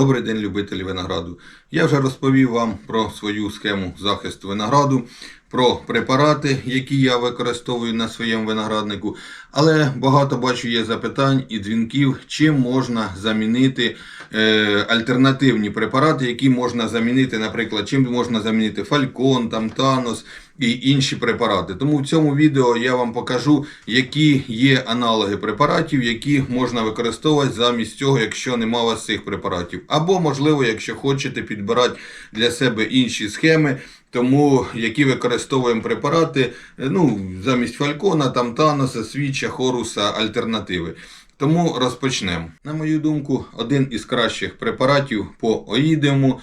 Добрий день, любителі винограду. Я вже розповів вам про свою схему захисту винограду, про препарати, які я використовую на своєму винограднику. Але багато бачу є запитань і дзвінків, чим можна замінити е, альтернативні препарати, які можна замінити, наприклад, чим можна замінити фалькон, там танос і інші препарати. Тому в цьому відео я вам покажу, які є аналоги препаратів, які можна використовувати замість цього, якщо нема вас цих препаратів. Або, можливо, якщо хочете підбирати для себе інші схеми. Тому які використовуємо препарати, е, ну, замість фалькона, там таноса, свіча, хоруса, альтернативи. Тому розпочнемо. На мою думку, один із кращих препаратів по оїдему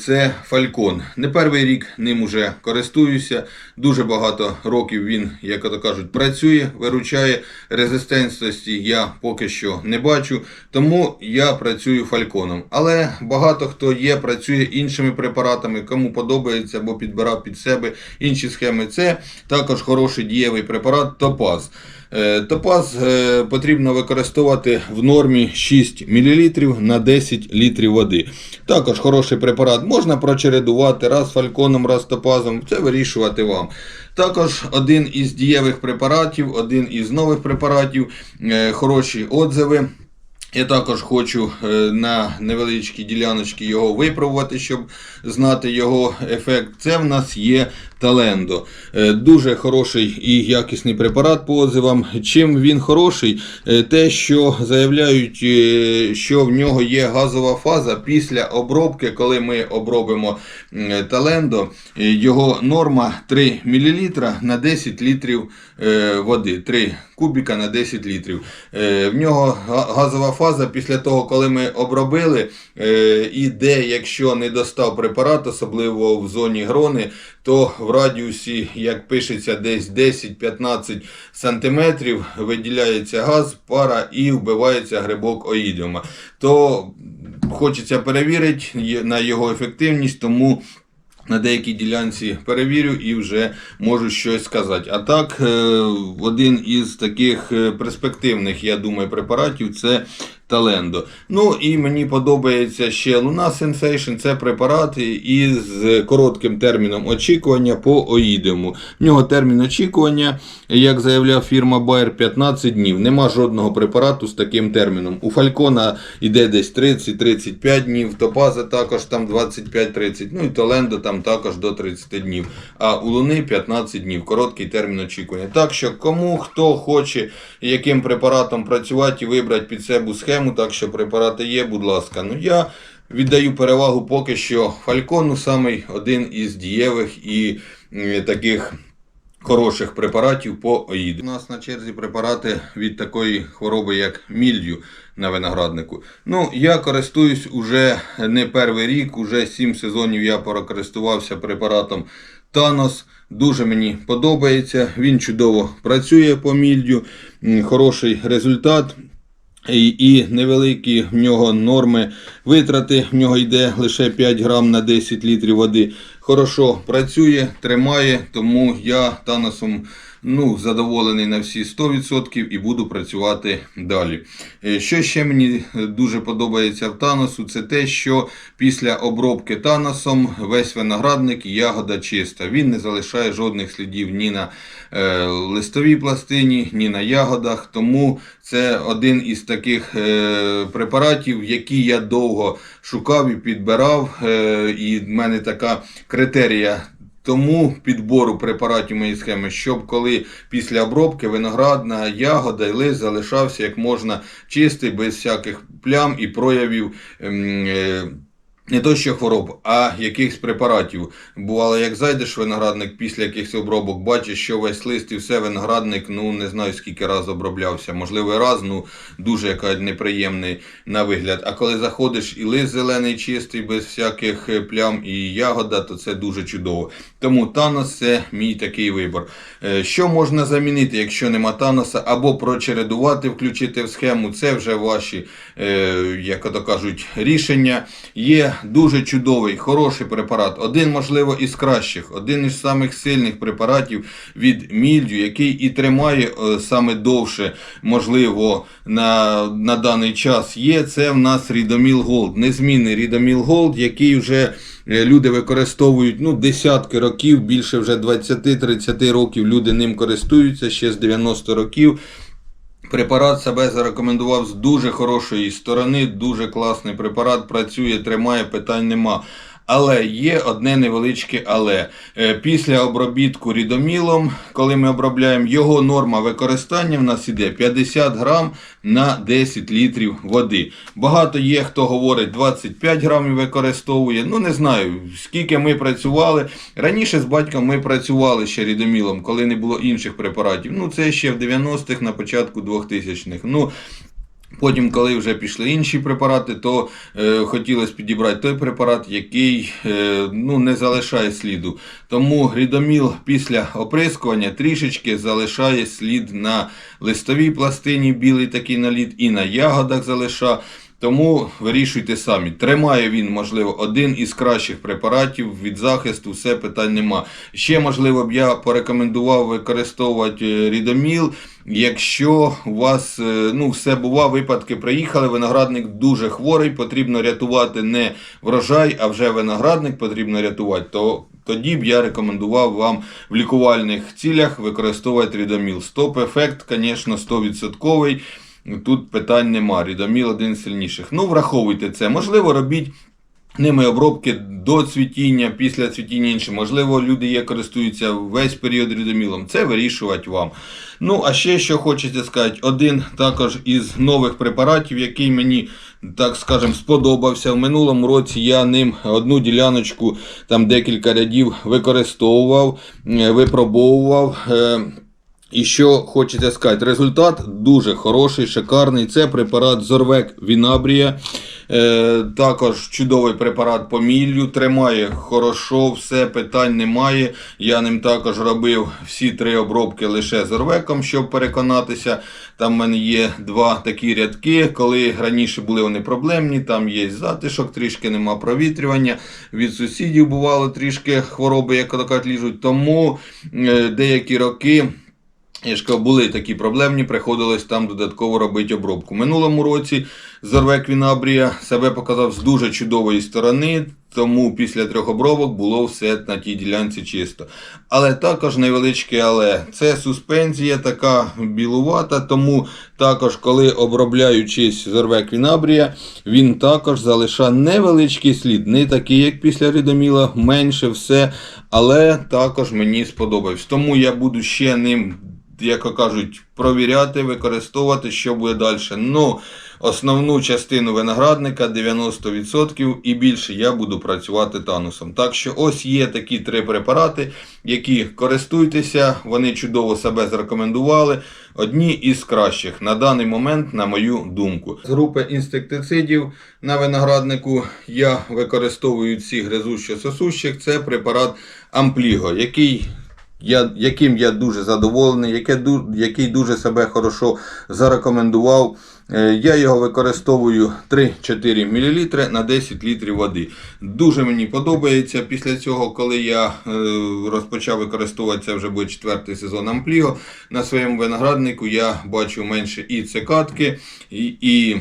це фалькон. Не перший рік ним уже користуюся. Дуже багато років він, як то кажуть, працює, виручає. Резистентності я поки що не бачу, тому я працюю фальконом. Але багато хто є, працює іншими препаратами, кому подобається або підбирав під себе інші схеми. Це також хороший дієвий препарат Топаз. Е, Топаз е, потрібно використовувати в нормі 6 мл на 10 літрів води. Також хороший препарат можна прочередувати раз фальконом, раз топазом. Це вирішувати вам. Також один із дієвих препаратів, один із нових препаратів, е, хороші отзиви. Я також хочу е, на невеличкій діляночці його випробувати, щоб знати його ефект. Це в нас є Талендо. Дуже хороший і якісний препарат по отзивам. Чим він хороший? Е, Те, що заявляють, е, що в нього є газова фаза після обробки, коли ми обробимо Талендо, його норма 3 мл на 10 літрів води. 3 кубіка на 10 літрів. Е, В нього газова фаза після того, коли ми обробили, е, і де, якщо не достав препарат, особливо в зоні грони, то в радіусі, як пишеться, десь 10-15 сантиметрів виділяється газ, пара і вбивається грибок оїдіума. То хочеться перевірити на його ефективність, тому на деякій ділянці перевірю і вже можу щось сказати. А так, е, один із таких е, перспективних, я думаю, препаратів це Талендо. Ну і мені подобається ще Luna Sensation. Це препарат із коротким терміном очікування по оїдему. В нього термін очікування, як заявляв фірма Bayer, 15 днів. Нема жодного препарату з таким терміном. У Фалькона йде десь 30-35 днів, Топаза також там 25-30, ну і Толендо там також до 30 днів. А у Луни 15 днів, короткий термін очікування. Так що кому хто хоче яким препаратом працювати і вибрати під себе схему, так що препарати є, будь ласка. Ну я віддаю перевагу поки що Фалькону, самий один із дієвих і таких хороших препаратів по оїду. У нас на черзі препарати від такої хвороби, як мільдю на винограднику. Ну, я користуюсь уже не перший рік, уже 7 сезонів я прокористувався препаратом Танос. Дуже мені подобається. Він чудово працює по мільдю, хороший результат. І, невеликі в нього норми витрати. В нього йде лише 5 грам на 10 літрів води. Хорошо працює, тримає, тому я таносом ну, задоволений на всі 100% і буду працювати далі. Е, Що ще мені дуже подобається в таносу, це те, що після обробки таносом весь виноградник ягода чиста. Він не залишає жодних слідів ні на е, листовій пластині, ні на ягодах. Тому це один із таких е, препаратів, які я довго шукав і підбирав. Е, і в мене така критерія. Тому підбору препаратів моєї схеми, щоб коли після обробки виноградна ягода і лист залишався як можна чистий, без всяких плям і проявів. ем, е, не то що хвороб, а якихось препаратів. Бувало, як зайдеш в виноградник після якихось обробок, бачиш, що весь лист і все виноградник, ну не знаю скільки раз оброблявся. Можливо, раз, ну дуже яка неприємний на вигляд. А коли заходиш і лист зелений, чистий, без всяких е, плям і ягода, то це дуже чудово. Тому Танос це мій такий вибір. Е, Що можна замінити, якщо нема Таноса, або прочередувати, включити в схему, це вже ваші, е, як то кажуть, рішення. Є дуже чудовий, хороший препарат. Один, можливо, із кращих, один із самих сильних препаратів від мільдю, який і тримає е, саме довше, можливо, на, на даний час є. Це в нас Рідоміл Голд. Незмінний Рідоміл Голд, який вже е, люди використовують ну, десятки років, більше вже 20-30 років люди ним користуються ще з 90 років. Препарат себе зарекомендував з дуже хорошої сторони, дуже класний препарат, працює, тримає, питань нема. Але є одне невеличке але. Е, Після обробітку рідомілом, коли ми обробляємо, його норма використання в нас іде 50 грам на 10 літрів води. Багато є, хто говорить 25 грамів використовує. Ну не знаю, скільки ми працювали. Раніше з батьком ми працювали ще рідомілом, коли не було інших препаратів. Ну це ще в 90-х, на початку 2000-х. Ну, Потім, коли вже пішли інші препарати, то е, хотілося підібрати той препарат, який е, ну, не залишає сліду. Тому грідоміл після оприскування трішечки залишає слід на листовій пластині, білий такий наліт, і на ягодах залишає. Тому вирішуйте самі. Тримає він, можливо, один із кращих препаратів від захисту, все питань нема. Ще, можливо, б я порекомендував використовувати е, рідоміл. Якщо у вас е, ну, все бува, випадки приїхали, виноградник дуже хворий, потрібно рятувати не врожай, а вже виноградник потрібно рятувати, то тоді б я рекомендував вам в лікувальних цілях використовувати рідоміл. Стоп-ефект, звісно, 100%. Тут питань нема. Рідоміл один з сильніших. Ну, враховуйте це. Можливо, робіть. Ними обробки до цвітіння, після цвітіння інше. Можливо, люди є користуються весь період рідомілом. Це вирішувати вам. Ну, а ще що хочеться сказати, один також із нових препаратів, який мені, так скажем, сподобався. В минулому році я ним одну діляночку, там декілька рядів використовував, е, випробовував. І що хочеться сказати, результат дуже хороший, шикарний. Це препарат Зорвек Вінабрія. Е, також чудовий препарат по міллю, тримає хорошо, все питань немає. Я ним також робив всі три обробки лише зорвеком, щоб переконатися. Там в мене є два такі рядки, коли раніше були вони проблемні, там є затишок, трішки нема провітрювання. Від сусідів бувало трішки хвороби, як кажуть, ліжуть. Тому е, деякі роки. Я були такі проблемні, приходилось там додатково робити обробку. Минулому році Зорвек Вінабрія себе показав з дуже чудової сторони, тому після трьох обробок було все на тій ділянці чисто. Але також невеличке але. Це суспензія така білувата, тому також, коли обробляючись Зорвек Вінабрія, він також залишає невеличкий слід. Не такий, як після рідоміла, менше все. Але також мені сподобався. Тому я буду ще ним як кажуть, провіряти, використовувати, що буде далі. Ну, основну частину виноградника 90% і більше я буду працювати танусом. Так що ось є такі три препарати, які користуйтеся, вони чудово себе зарекомендували. Одні із кращих на даний момент, на мою думку. З групи інсектицидів на винограднику я використовую ці гризущо-сосущих. Це препарат Ампліго, який я, яким я дуже задоволений, яке, який дуже себе хорошо зарекомендував. Е, Я його використовую 3-4 мл на 10 літрів води. Дуже мені подобається. Після цього, коли я е, розпочав використовувати це вже буде четвертий сезон Ампліго, на своєму винограднику я бачу менше і цикатки, і, і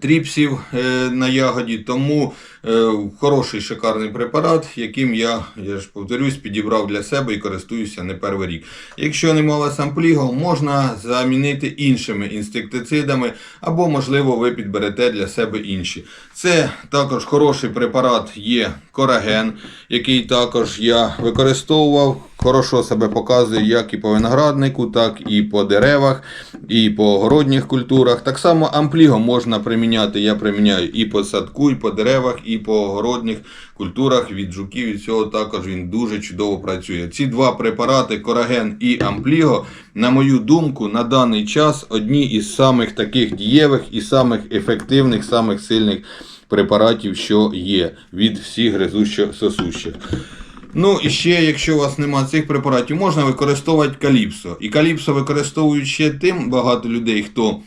тріпсів е, на ягоді. Тому е, хороший шикарний препарат, яким я, я ж повторюсь, підібрав для себе і користуюся не перший рік. Якщо немає сампліго, можна замінити іншими інсектицидами, або, можливо, ви підберете для себе інші. Це також хороший препарат є кораген, який також я використовував. Хорошо себе показує як і по винограднику, так і по деревах, і по огородніх культурах. Так само ампліго можна приміняти. Я приміняю і по садку, і по деревах, і по огородних культурах від жуків. Від цього також він дуже чудово працює. Ці два препарати, кораген і ампліго, на мою думку, на даний час одні із самих таких дієвих і самих ефективних, самих сильних препаратів, що є від всіх гризущо-сосущих. Ну і ще, якщо у вас немає цих препаратів, можна використовувати каліпсо. І каліпсо використовують ще тим багато людей, хто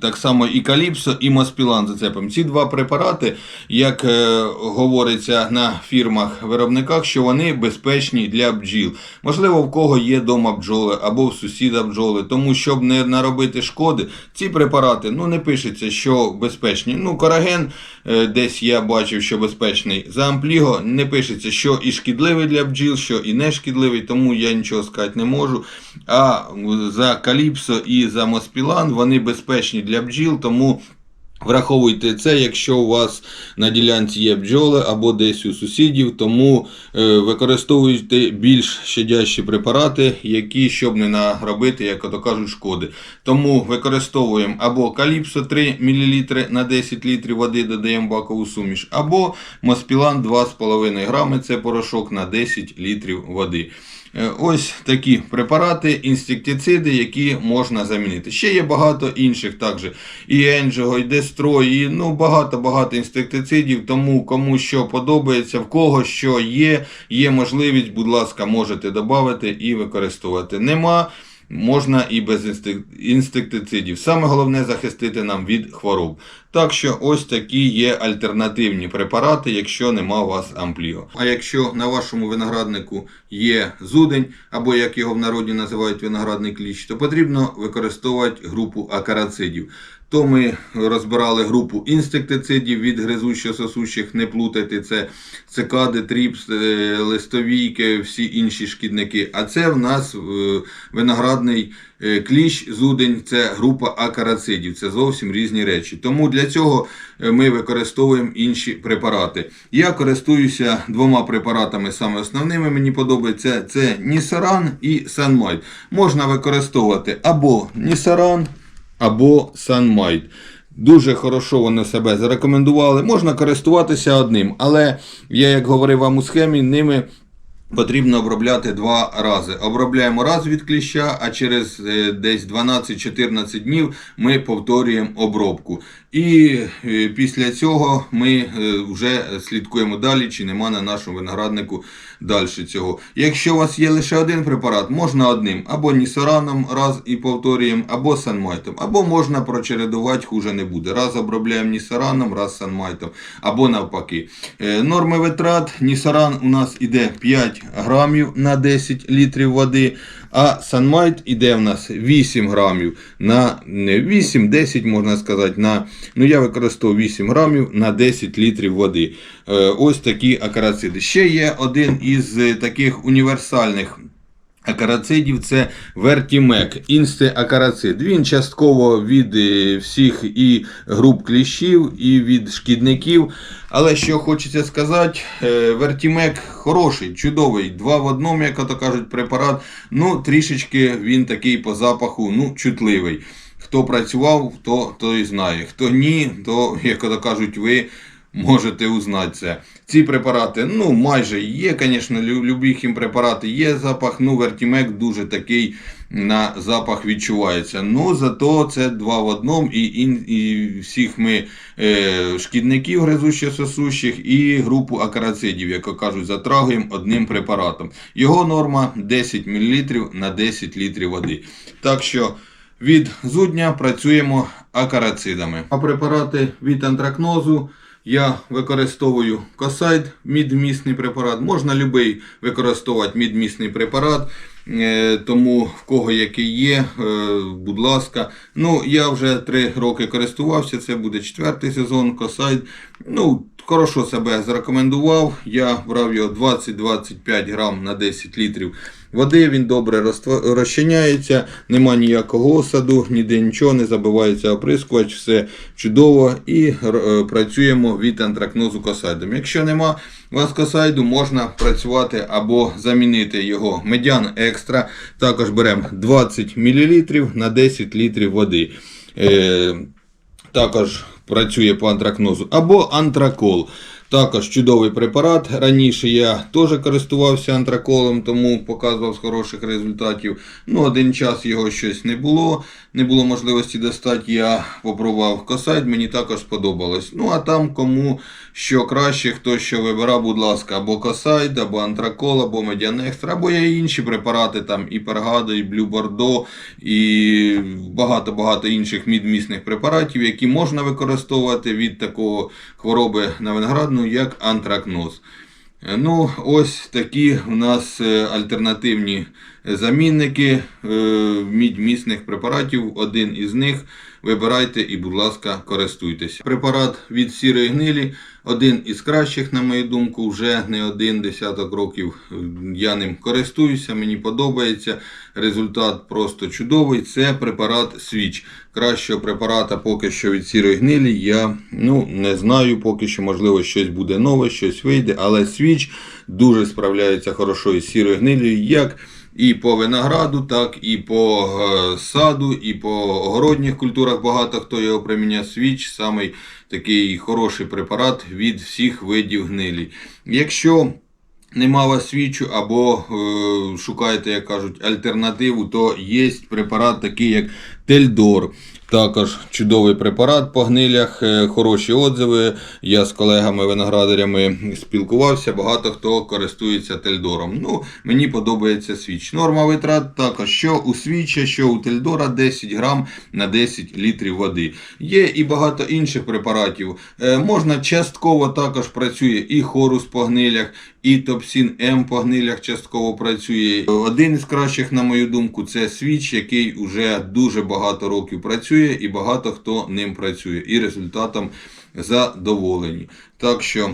так само і Каліпсо, і Моспілан зацепимо. Ці два препарати, як е, говориться на фірмах-виробниках, що вони безпечні для бджіл. Можливо, в кого є дома бджоли або в сусіда бджоли. Тому, щоб не наробити шкоди, ці препарати ну, не пишеться, що безпечні. Ну, Кораген, е, десь я бачив, що безпечний. За ампліго не пишеться, що і шкідливий для бджіл, що і не шкідливий, тому я нічого сказати не можу. А за Каліпсо і за Моспілан вони безпечні для бджіл, тому враховуйте це, якщо у вас на ділянці є бджоли або десь у сусідів, тому е, використовуйте більш щадящі препарати, які щоб не наробити, як ото кажуть, шкоди. Тому використовуємо або Каліпсо 3 мл на 10 літрів води, додаємо бакову суміш, або Моспілан 2,5 грами, це порошок на 10 літрів води. Е, Ось такі препарати, інсектициди, які можна замінити. Ще є багато інших, також і Енджого, і Дестро, і ну, багато-багато інсектицидів. Тому кому що подобається, в кого що є, є можливість, будь ласка, можете додати і використовувати. Нема. Можна і без інсектицидів. Саме головне захистити нам від хвороб. Так що ось такі є альтернативні препарати, якщо нема у вас ампліо. А якщо на вашому винограднику є зудень, або як його в народі називають виноградний кліщ, то потрібно використовувати групу акарацидів. То ми розбирали групу інсектицидів від гризущо-сосущих, не плутайте, це цикади, тріпс, е, листовійки, всі інші шкідники. А це в нас е, виноградний е, кліщ, зудень, це група акарацидів. Це зовсім різні речі. Тому для цього ми використовуємо інші препарати. Я користуюся двома препаратами саме основними. Мені подобається це Нісаран і Санмайт. Можна використовувати або Нісаран, або Sunmight. Дуже хорошо вони себе зарекомендували. Можна користуватися одним, але я, як говорив вам у схемі, ними потрібно обробляти два рази. Обробляємо раз від кліща, а через е, десь 12-14 днів ми повторюємо обробку. І е, після цього ми е, вже слідкуємо далі, чи нема на нашому винограднику далі цього. Якщо у вас є лише один препарат, можна одним або нісораном раз і повторюємо, або санмайтом, або можна прочередувати, хуже не буде. Раз обробляємо нісораном, раз санмайтом, або навпаки. Е, Норми витрат. нісоран у нас іде 5 грамів на 10 літрів води, а санмайт іде в нас 8 грамів на 8-10, можна сказати, на, ну я використовую 8 грамів на 10 літрів води. Е, Ось такі акарациди. Ще є один із е, таких універсальних акарацидів це Вертімек, інстеакарацид. Він частково від е, всіх і груп кліщів, і від шкідників. Але що хочеться сказати, е, Вертімек хороший, чудовий, два в одному, як то кажуть, препарат. Ну, трішечки він такий по запаху, ну, чутливий. Хто працював, то, то і знає. Хто ні, то, як то кажуть, ви можете узнати це. Ці препарати, ну, майже є, звісно, любі хімпрепарати є запах, ну, Вертімек дуже такий на запах відчувається. Ну, зато це два в одному, і, і, всіх ми е, шкідників гризучих сосущих і групу акарацидів, як кажуть, затрагуємо одним препаратом. Його норма 10 мл на 10 літрів води. Так що від зудня працюємо акарацидами. А препарати від антракнозу я використовую косайд, мідмісний препарат. Можна будь-який використовувати мідмісний препарат. Е, Тому в кого який є, е, будь ласка. Ну, я вже 3 роки користувався, це буде четвертий сезон, косайд. Ну, хорошо себе зарекомендував. Я брав його 20-25 грам на 10 літрів води, він добре розчиняється, нема ніякого осаду, ніде нічого, не забивається оприскувач, все чудово і е, працюємо від антракнозу косайдом. Якщо нема у вас косайду, можна працювати або замінити його медян екстра. Також беремо 20 мл на 10 літрів води. Е, також працює по антракнозу, або антракол. Також чудовий препарат. Раніше я теж користувався антраколом, тому показував з хороших результатів. Ну, один час його щось не було, не було можливості достати. Я попробував косайт, мені також сподобалось. Ну а там кому що краще, хто що вибирав, будь ласка, або косайт, або антракол, або медіанекстра, або є інші препарати, там і пергадо, і блю бордо, і багато-багато інших мідмісних препаратів, які можна використовувати від такого хвороби на виноградну, як антракноз. Е, Ну, ось такі у нас е, альтернативні замінники мідь мідьмісних препаратів. Один із них вибирайте і, будь ласка, користуйтесь. Препарат від сірої гнилі один із кращих, на мою думку, вже не один десяток років я ним користуюся, мені подобається. Результат просто чудовий. Це препарат Свіч. Кращого препарата поки що від сірої гнилі я ну, не знаю, поки що, можливо, щось буде нове, щось вийде, але Свіч дуже справляється хорошо із сірою гнилею, і по винограду, так і по е, саду, і по огородніх культурах багато хто його приміняє. Свіч самий такий хороший препарат від всіх видів гнилі. Якщо нема вас свічу або е, шукаєте, як кажуть, альтернативу, то є препарат такий, як Тельдор. Також чудовий препарат по гнилях, е, хороші отзиви. Я з колегами-виноградарями спілкувався, багато хто користується Тельдором. Ну, мені подобається свіч. Норма витрат також, що у свіча, що у Тельдора 10 грам на 10 літрів води. Є і багато інших препаратів. Е, можна частково також працює і хорус по гнилях, і Топсін М по гнилях частково працює. Один із кращих, на мою думку, це свіч, який уже дуже багато років працює, і багато хто ним працює. І результатом задоволені. Так що.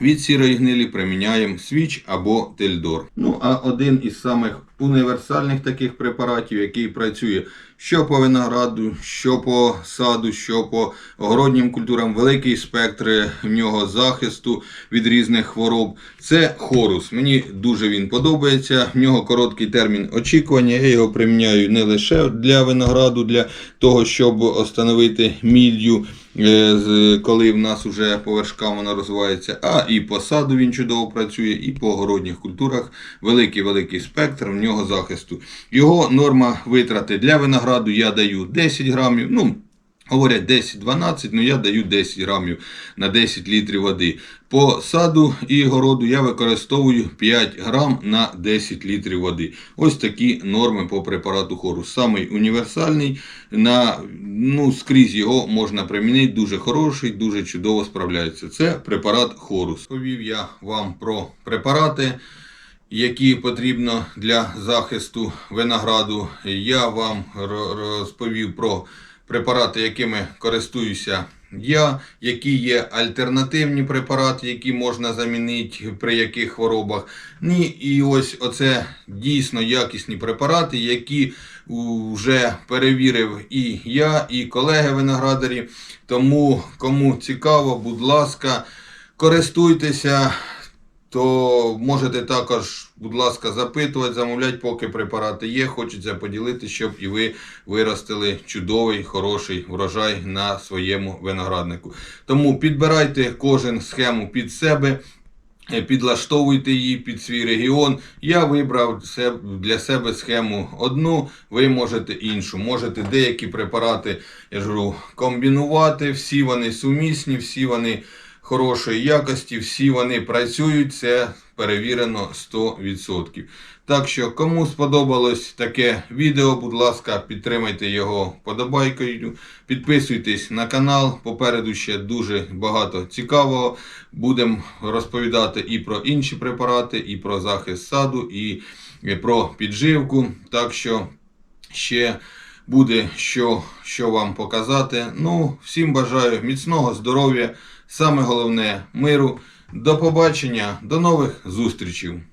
Від сірої гнилі приміняємо свіч або тельдор. Ну а один із самих універсальних таких препаратів, який працює що по винограду, що по саду, що по огороднім культурам, великий спектр в нього захисту від різних хвороб. Це хорус. Мені дуже він подобається. В нього короткий термін очікування. Я його приміняю не лише для винограду, для того, щоб остановити мілью. Е, коли в нас вже по вершкам вона розвивається, а і по саду він чудово працює, і по огородніх культурах великий-великий спектр в нього захисту. Його норма витрати для винограду я даю 10 грамів. Ну, Говорять 10-12, ну я даю 10 грамів на 10 літрів води. По саду і городу я використовую 5 грам на 10 літрів води. Ось такі норми по препарату хорус. Самий універсальний, на, ну, скрізь його можна примінити, дуже хороший, дуже чудово справляється. Це препарат хорус. Повів я вам про препарати які потрібно для захисту винограду. Я вам розповів про препарати, якими користуюся я, які є альтернативні препарати, які можна замінити при яких хворобах. Ні, і ось оце дійсно якісні препарати, які вже перевірив і я, і колеги-виноградарі. Тому кому цікаво, будь ласка, користуйтеся то можете також, будь ласка, запитувати, замовляти, поки препарати є. Хочеться поділитися, щоб і ви виростили чудовий, хороший врожай на своєму винограднику. Тому підбирайте кожен схему під себе. е, Підлаштовуйте її під свій регіон. Я вибрав для себе схему одну, ви можете іншу. Можете деякі препарати, я ж комбінувати. Всі вони сумісні, всі вони хорошої якості, всі вони працюють, це перевірено 100%. Так що, кому сподобалось таке відео, будь ласка, підтримайте його подобайкою, підписуйтесь на канал. Попереду ще дуже багато цікавого. Будемо розповідати і про інші препарати, і про захист саду, і про підживку. Так що ще буде що, що вам показати. Ну, всім бажаю міцного здоров'я, саме головне миру. До побачення, до нових зустрічей.